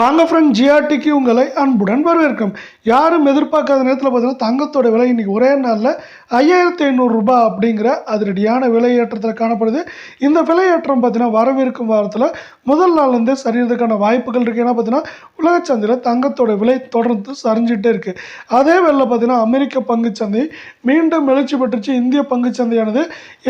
வாங்க ஃப்ரெண்ட் ஜிஆர்டிக்கு உங்களை அன்புடன் வரவேற்கும். யாரும் எதிர்பார்க்காத நேரத்தில் பார்த்தீங்கன்னா தங்கத்தோட விலை இன்றைக்கி ஒரே நாளில் ஐயாயிரத்தி ஐநூறுரூபா அப்படிங்கிற அதிரடியான விலையேற்றத்தில் காணப்படுது. இந்த விலையேற்றம் பார்த்தீங்கன்னா வரவிருக்கும் வாரத்தில் முதல் நாள்லேருந்தே சரியறதுக்கான வாய்ப்புகள் இருக்குது ஏன்னா பார்த்தீங்கன்னா உலக சந்தையில் தங்கத்தோட விலை தொடர்ந்து சரிஞ்சிட்டே இருக்குது அதே வேளையில் பார்த்தீங்கன்னா அமெரிக்க பங்குச்சந்தை மீண்டும் எழுச்சி பெற்றுச்சு. இந்திய பங்குச்சந்தையானது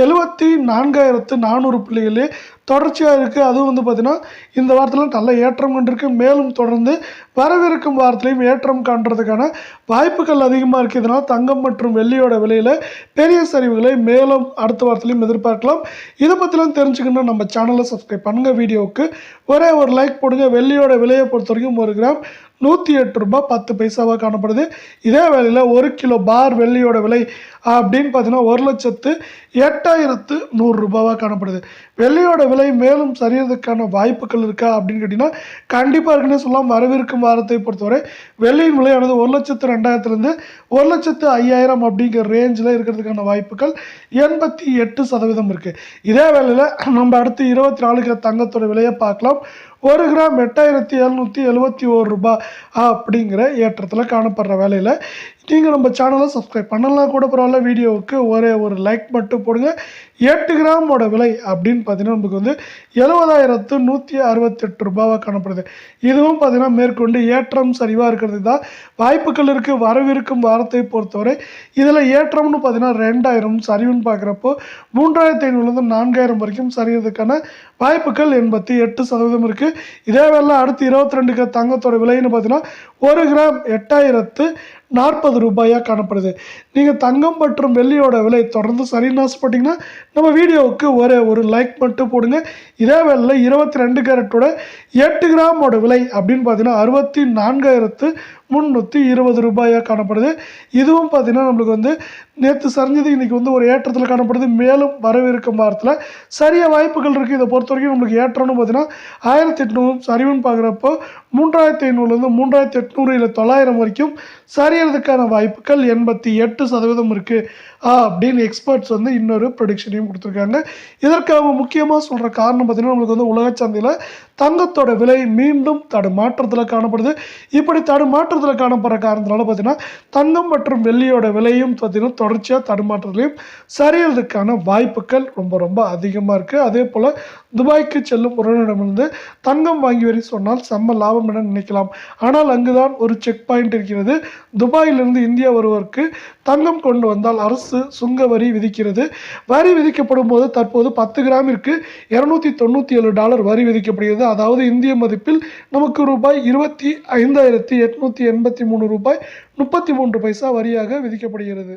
எழுபத்தி நான்காயிரத்து நானூறு புள்ளிகளே தொடர்ச்சியாக இருக்குது அதுவும் வந்து பார்த்திங்கன்னா இந்த வாரத்தில் நல்ல ஏற்றம் கொண்டிருக்கு. மேலும் தொடர்ந்து வரவிருக்கும் வாரத்திலையும் ஏற்றம் காண்றதுக்கான வாய்ப்புகள் அதிகமாக இருக்குது இதனால் தங்கம் மற்றும் வெள்ளியோட விலையில் பெரிய சரிவுகளை மேலும் அடுத்த வாரத்திலையும் எதிர்பார்க்கலாம். இதை பற்றிலாம் தெரிஞ்சுக்கணும் நம்ம சேனலை சப்ஸ்கிரைப் பண்ணுங்கள் வீடியோவுக்கு ஒரே ஒரு லைக் போடுங்க. வெள்ளியோட விலையை பொறுத்த வரைக்கும் ஒரு கிராம் நூற்றி எட்டு ரூபாய் பத்து பைசாவாக காணப்படுது. இதே வேலையில் ஒரு கிலோ பார் வெள்ளியோட விலை அப்படின்னு பார்த்தீங்கன்னா ஒரு லட்சத்து எட்டாயிரத்து நூறுரூபாவாக காணப்படுது. வெள்ளியோட விலை மேலும் சரியறதுக்கான வாய்ப்புகள் இருக்கா அப்படின்னு கேட்டிங்கன்னா கண்டிப்பாக இருக்குன்னே சொல்லலாம். வரவிருக்கும் வாரத்தை பொறுத்தவரை வெள்ளியின் விலையானது ஒரு லட்சத்து ரெண்டாயிரத்துலேருந்து ஒரு லட்சத்து ஐயாயிரம் அப்படிங்கிற ரேஞ்சில் இருக்கிறதுக்கான வாய்ப்புகள் எண்பத்தி எட்டு சதவீதம் இருக்குது இதே வேலையில் நம்ம அடுத்து இருபத்தி நாலுக்கு தங்கத்தோட விலையை பார்க்கலாம். ஒரு கிராம் எட்டாயிரத்தி எழுநூற்றி எழுபத்தி ஒரு ரூபாய் அப்படிங்கிற ஏற்றத்தில் காணப்படுற வேலையில் நீங்கள் நம்ம சேனலை சப்ஸ்கிரைப் பண்ணலாம் கூட பரவாயில்ல வீடியோவுக்கு ஒரே ஒரு லைக் மட்டும் போடுங்க. எட்டு கிராமோட விலை அப்படின்னு பார்த்தீங்கன்னா நமக்கு வந்து எழுபதாயிரத்து நூற்றி அறுபத்தெட்டு ரூபாவாக காணப்படுது. இதுவும் பார்த்தீங்கன்னா மேற்கொண்டு ஏற்றம் சரிவாக இருக்கிறது தான். வாய்ப்புகள் இருக்குது வரவிருக்கும் வாரத்தை பொறுத்தவரை. இதில் ஏற்றம்னு பார்த்தீங்கன்னா ரெண்டாயிரம் சரிவுன்னு பார்க்குறப்போ மூன்றாயிரத்தி ஐநூறுலேருந்து நான்காயிரம் வரைக்கும் சரியறதுக்கான வாய்ப்புகள் எண்பத்தி எட்டு சதவீதம் இருக்குது இதே வேலை அடுத்து இருபத்தி ரெண்டுக்கு தங்கத்தோட விலைன்னு பார்த்தீங்கன்னா ஒரு கிராம் எட்டாயிரத்து நாற்பது ரூபாயாக காணப்படுது. நீங்கள் தங்கம் மற்றும் வெள்ளியோட விலை தொடர்ந்து சரின்னு ஆசைப்பட்டிங்கன்னா நம்ம வீடியோவுக்கு ஒரே ஒரு லைக் மட்டும் போடுங்க. இதே வேலையில் இருபத்தி ரெண்டு கேரட்டோட எட்டு கிராமோட விலை அப்படின்னு பார்த்தீங்கன்னா அறுபத்தி நான்காயிரத்து முந்நூற்றி இருபது ரூபாயாக காணப்படுது. இதுவும் பார்த்திங்கன்னா நம்மளுக்கு வந்து நேற்று சரிஞ்சது இன்றைக்கி வந்து ஒரு ஏற்றத்தில் காணப்படுது. மேலும் வரவிருக்கும் வாரத்தில் சரியாக வாய்ப்புகள் இருக்குது இதை பொறுத்த வரைக்கும் நம்மளுக்கு ஏற்றம்னு பார்த்தீங்கன்னா ஆயிரத்தி எட்நூறு சரிவுன்னு பார்க்குறப்போ மூன்றாயிரத்தி ஐநூறுலேருந்து மூன்றாயிரத்தி எட்நூறு இல்லை தொள்ளாயிரம் வரைக்கும் சரியறதுக்கான வாய்ப்புகள் எண்பத்தி எட்டு சதவீதம் இருக்குது அப்படின்னு எக்ஸ்பர்ட்ஸ் வந்து இன்னொரு ப்ரொடிக்ஷனையும் கொடுத்துருக்காங்க. இதற்காக முக்கியமாக சொல்கிற காரணம் பார்த்தீங்கன்னா நம்மளுக்கு வந்து உலக சந்தையில் தங்கத்தோட விலை மீண்டும் தடுமாற்றத்தில் காணப்படுது. இப்படி தடுமாற்ற மாற்றத்தில் காணப்படுற காரணத்தினால பார்த்தீங்கன்னா தங்கம் மற்றும் வெள்ளியோட விலையும் பார்த்திங்கன்னா தொடர்ச்சியாக தடுமாற்றத்துலையும் சரியறதுக்கான வாய்ப்புகள் ரொம்ப ரொம்ப அதிகமாக இருக்குது அதே போல் துபாய்க்கு செல்லும் உறவினரிடமிருந்து தங்கம் வாங்கி வரி சொன்னால் செம்ம லாபம் என நினைக்கலாம். ஆனால் அங்குதான் ஒரு செக் பாயிண்ட் இருக்கிறது. துபாயிலிருந்து இந்தியா வருவதற்கு தங்கம் கொண்டு வந்தால் அரசு சுங்க வரி விதிக்கிறது. வரி விதிக்கப்படும் போது தற்போது பத்து கிராமிற்கு இரநூத்தி தொண்ணூற்றி ஏழு டாலர் வரி விதிக்கப்படுகிறது. அதாவது இந்திய மதிப்பில் நமக்கு ரூபாய் இருபத்தி ஐந்தாயிரத்தி எட்நூற்றி எண்பத்தி மூணு ரூபாய் முப்பத்தி மூன்று பைசா வரியாக விதிக்கப்படுகிறது.